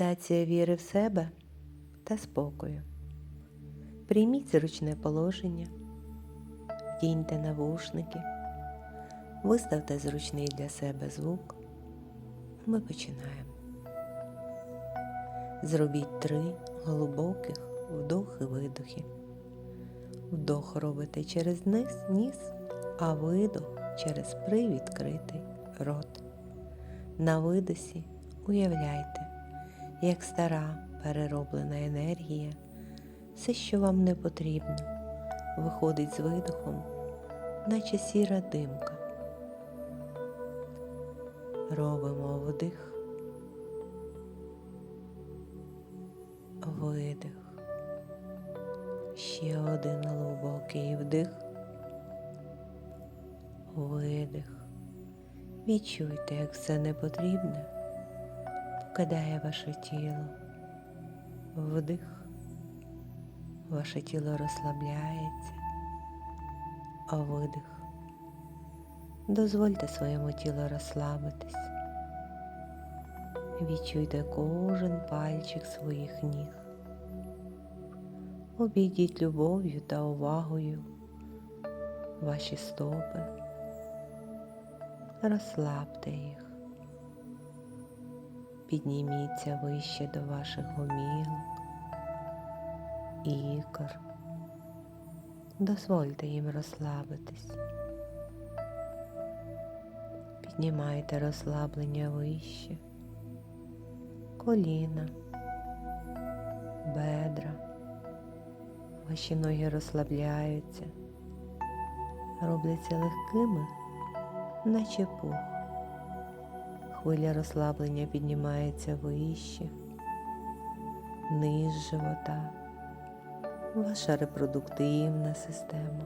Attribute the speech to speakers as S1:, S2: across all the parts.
S1: Медитація віри в себе та спокою. Прийміть зручне положення, вдіньте навушники, виставте зручний для себе звук. Ми починаємо. Зробіть три глибоких вдохи видохи. Вдох робите через низ ніс, а видох через привідкритий рот. На видосі уявляйте, як стара перероблена енергія, все, що вам не потрібно, виходить з видохом, наче сіра димка. Робимо вдих, видих. Ще один глибокий вдих, видих. Відчуйте, як все непотрібне покидає ваше тіло. Вдих. Ваше тіло розслабляється, а видих. Дозвольте своєму тілу розслабитись. Відчуйте кожен пальчик своїх ніг. Обійдіть любов'ю та увагою ваші стопи. Розслабте їх. Підніміться вище до ваших гомілок, ікор. Дозвольте їм розслабитись. Піднімайте розслаблення вище, коліна, бедра. Ваші ноги розслабляються, робляться легкими, наче пух. Хвиля розслаблення піднімається вище, низ живота, ваша репродуктивна система,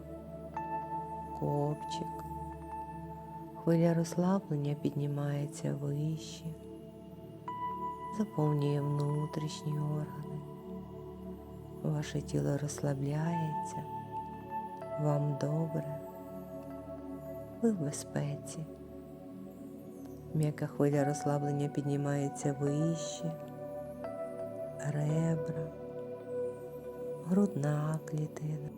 S1: копчик. Хвиля розслаблення піднімається вище, заповнює внутрішні органи. Ваше тіло розслабляється, вам добре, ви в безпеці. М'яка хвиля розслаблення піднімається вище, ребра, грудна клітина.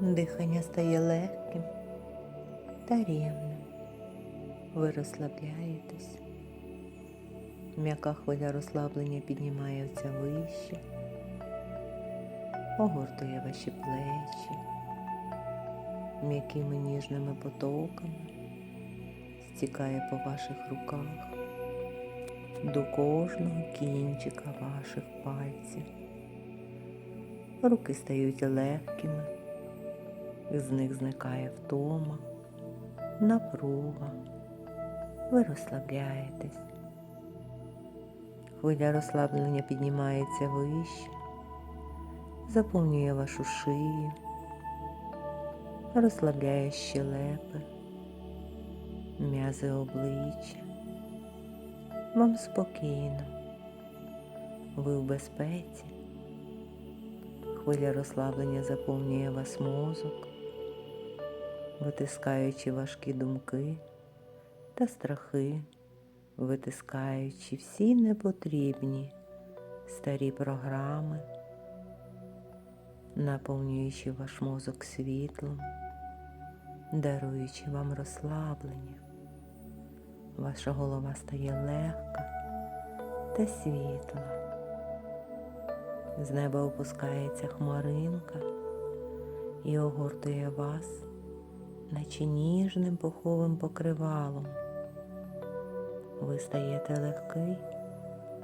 S1: Дихання стає легким та рівним. Ви розслабляєтесь. М'яка хвиля розслаблення піднімається вище, огортує ваші плечі м'якими ніжними потоками, стікає по ваших руках до кожного кінчика ваших пальців. Руки стають легкими, з них зникає втома, напруга, ви розслабляєтесь. Хвиля розслаблення піднімається вище, заповнює вашу шию, розслабляє щелепи, м'язи обличчя. Вам спокійно, ви в безпеці. Хвиля розслаблення заповнює вас мозок, витискаючи важкі думки та страхи витискаючи всі непотрібні старі програми, наповнюючи ваш мозок світлом, даруючи вам розслаблення. Ваша голова стає легка та світла. З неба опускається хмаринка і огортує вас, наче ніжним пуховим покривалом ви стаєте легкий,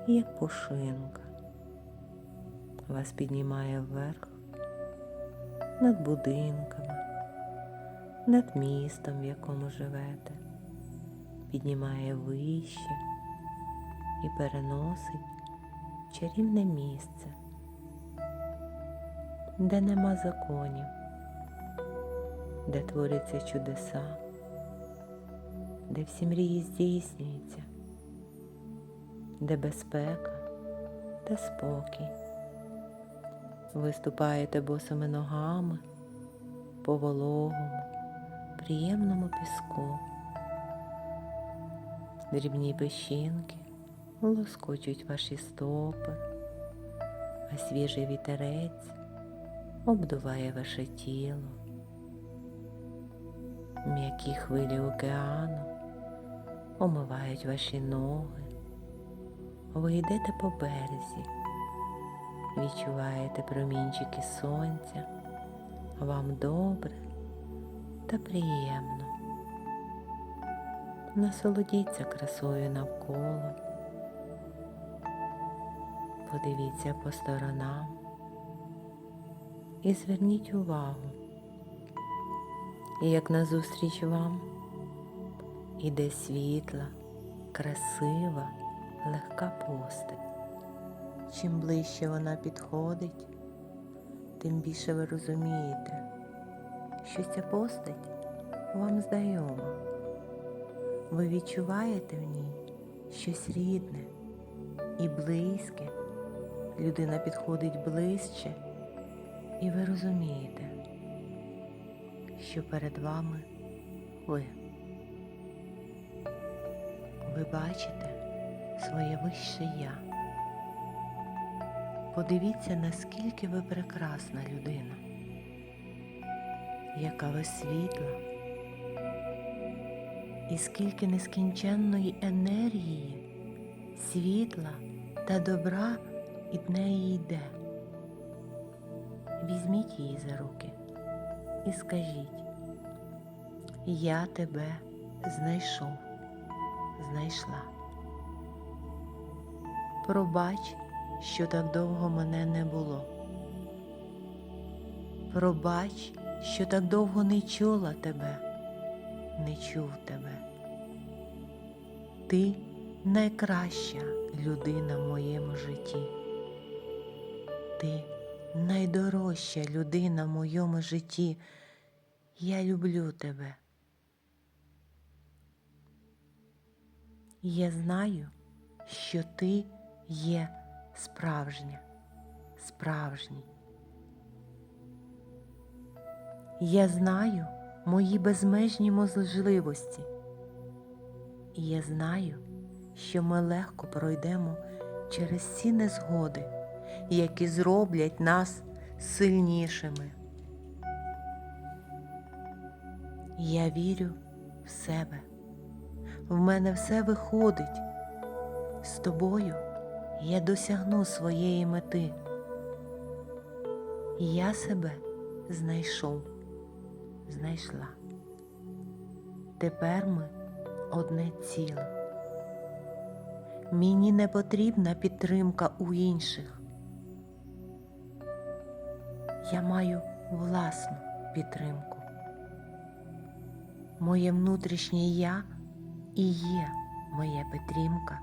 S1: як пушинка. Вас піднімає вверх над будинками, над містом, в якому живете, піднімає вище і переносить в чарівне місце, де нема законів, де творяться чудеса де всі мрії здійснюються, де безпека та спокій. Виступаєте босими ногами по вологому, приємному піску. дрібні пещинки лоскочуть ваші стопи, а свіжий вітерець обдуває ваше тіло. М'які хвилі океану омивають ваші ноги. Ви йдете по березі, відчуваєте промінчики сонця, вам добре та приємно. Насолодіться красою навколо, подивіться по сторонам і зверніть увагу, як назустріч вам іде світла, красива, легка постать. Чим ближче вона підходить, тим більше ви розумієте, що ця постать вам знайома. Ви відчуваєте в ній щось рідне і близьке. Людина підходить ближче, і ви розумієте, що перед вами ви. Ви бачите своє вище я. Подивіться, наскільки ви прекрасна людина, яка ви світла, і скільки нескінченної енергії, світла та добра від неї йде. Візьміть її за руки і скажіть, я тебе знайшов, знайшла. Пробач, що так довго мене не було. Пробач, що так довго не чула тебе, не чув тебе. Ти найкраща людина в моєму житті. Ти найдорожча людина в моєму житті. Я люблю тебе. Я знаю, що ти є справжня, справжній. Я знаю мої безмежні можливості. І я знаю, що ми легко пройдемо через ці незгоди, які зроблять нас сильнішими. Я вірю в себе. В мене все виходить. З тобою я досягну своєї мети. Я себе знайшов, знайшла. Тепер ми одне ціле. Мені не потрібна підтримка у інших. Я маю власну підтримку. Моє внутрішнє я і є моя підтримка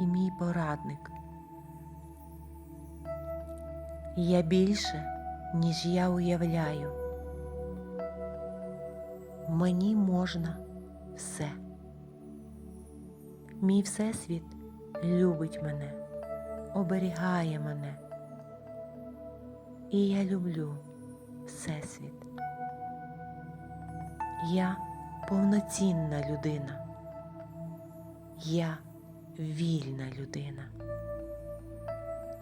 S1: і мій порадник. Я більше, ніж я уявляю. Мені можна все. Мій Всесвіт любить мене, оберігає мене. І я люблю Всесвіт. Я повноцінна людина. Я вільна людина.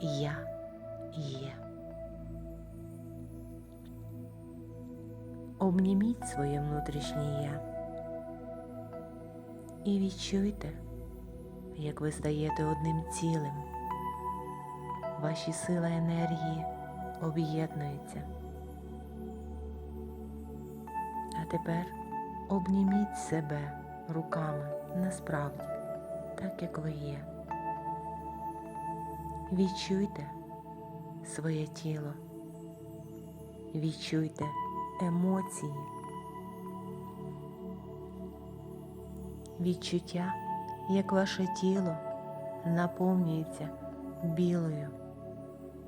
S1: Я є. Обніміть своє внутрішнє я і відчуйте, як ви стаєте одним цілим. Ваші сила енергії об'єднуються. А тепер обніміть себе руками насправді, так як ви є. Відчуйте своє тіло, відчуйте емоції, відчуття, як ваше тіло наповнюється білою,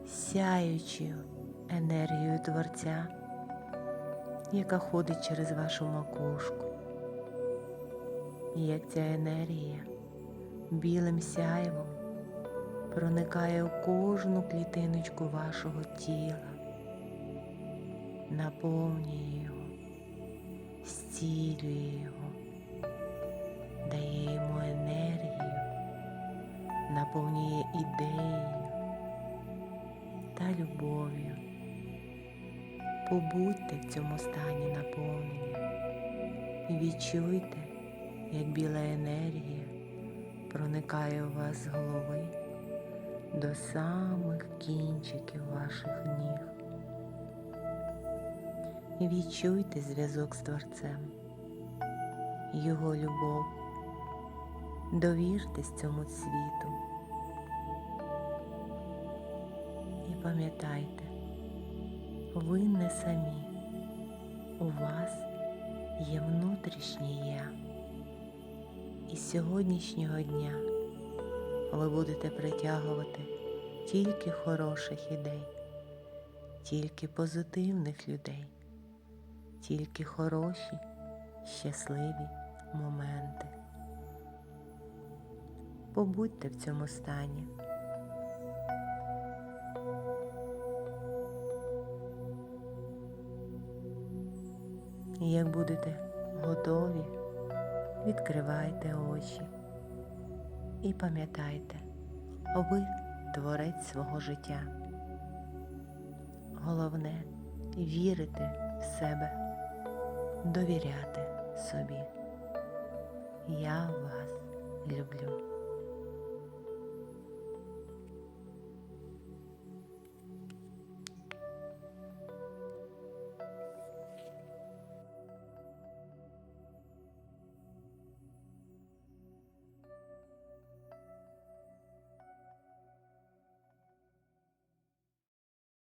S1: сяючою енергією Творця, яка ходить через вашу макушку. І як ця енергія білим сяйвом проникає у кожну клітиночку вашого тіла, наповнює його, зцілює його, дає йому енергію наповнює ідеєю та любов'ю. Побудьте в цьому стані наповнення і відчуйте, як біла енергія проникає у вас з голови до самих кінчиків ваших ніг. Відчуйте зв'язок з Творцем, Його любов. Довіртесь цьому світу. І пам'ятайте, ви не самі. У вас є внутрішнє я. І з сьогоднішнього дня ви будете притягувати тільки хороших ідей, тільки позитивних людей, тільки хороші, щасливі моменти. Побудьте в цьому стані. І як будете готові, відкривайте очі і пам'ятайте, ви творець свого життя. Головне вірити в себе, довіряти собі. Я вас люблю.